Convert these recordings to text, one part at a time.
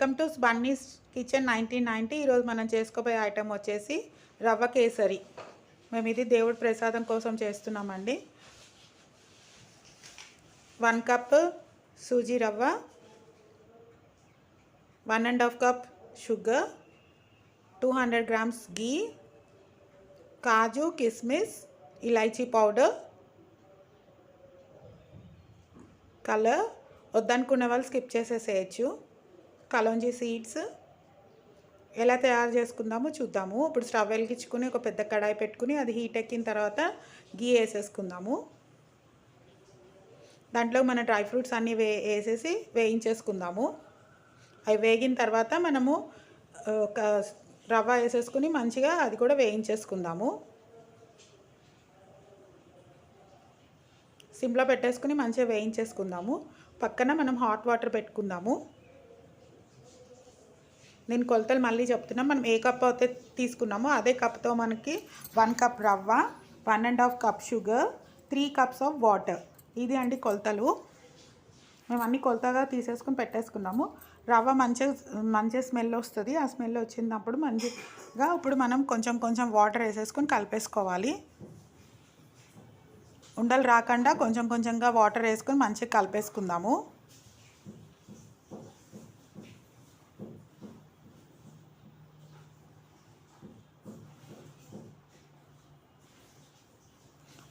Welcome to Bunny's kitchen nineteen ninety ఈరోజు మనం చేసుకోబోయే ఐటెం వచ్చేసి రవ్వ కేసరి. మేము ఇది దేవుడి ప్రసాదం కోసం చేస్తున్నామండి. One cup sooji rava one and half cup sugar two hundred grams ghee kaju kishmish elaichi powder colour వద్దనుకునే వాళ్ళు స్కిప్ చేసేసేయచ్చు. కలోంజీ సీడ్స్ ఎలా తయారు చేసుకుందామో చూద్దాము. ఇప్పుడు స్టవ్ వెలిగించుకుని ఒక పెద్ద కడాయి పెట్టుకుని అది హీట్ ఎక్కిన తర్వాత గీ వేసేసుకుందాము. దాంట్లో మన డ్రై ఫ్రూట్స్ అన్నీ వే వేసేసి వేయించేసుకుందాము. అవి వేగిన తర్వాత మనము ఒక రవ్వ వేసేసుకుని మంచిగా అది కూడా వేయించేసుకుందాము. సిమ్లో పెట్టేసుకుని మంచిగా వేయించేసుకుందాము. పక్కన మనం హాట్ వాటర్ పెట్టుకుందాము. నేను కొలతలు మళ్ళీ చెప్తున్నాం. మనం ఏ కప్ అయితే తీసుకున్నామో అదే కప్తో మనకి one cup rava one and half cup sugar three cups of water. ఇది అండి కొలతలు. మేము అన్ని కొలతగా తీసేసుకుని పెట్టేసుకున్నాము. రవ్వ మంచిగా మంచిగా స్మెల్ వస్తుంది. ఆ స్మెల్ వచ్చినప్పుడు మంచిగా ఇప్పుడు మనం కొంచెం కొంచెం వాటర్ వేసేసుకొని కలిపేసుకోవాలి. ఉండలు రాకుండా కొంచెం కొంచెంగా వాటర్ వేసుకొని మంచిగా కలిపేసుకుందాము.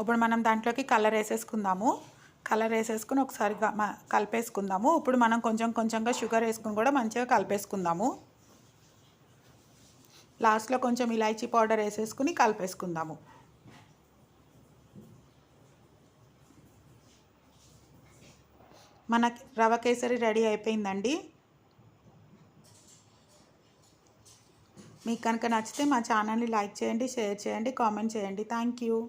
ఇప్పుడు మనం దాంట్లోకి కలర్ వేసేసుకుందాము. కలర్ వేసేసుకుని ఒకసారి మ- కలిపేసుకుందాము. ఇప్పుడు మనం కొంచెం కొంచెంగా షుగర్ వేసుకుని కూడా మంచిగా కలిపేసుకుందాము. లాస్ట్లో కొంచెం ఇలాచీ పౌడర్ వేసేసుకుని కలిపేసుకుందాము. మన రవ కేసరి రెడీ అయిపోయిందండి. మీకు కనుక నచ్చితే మా ఛానల్ని లైక్ చేయండి షేర్ చేయండి కామెంట్ చేయండి. Thank you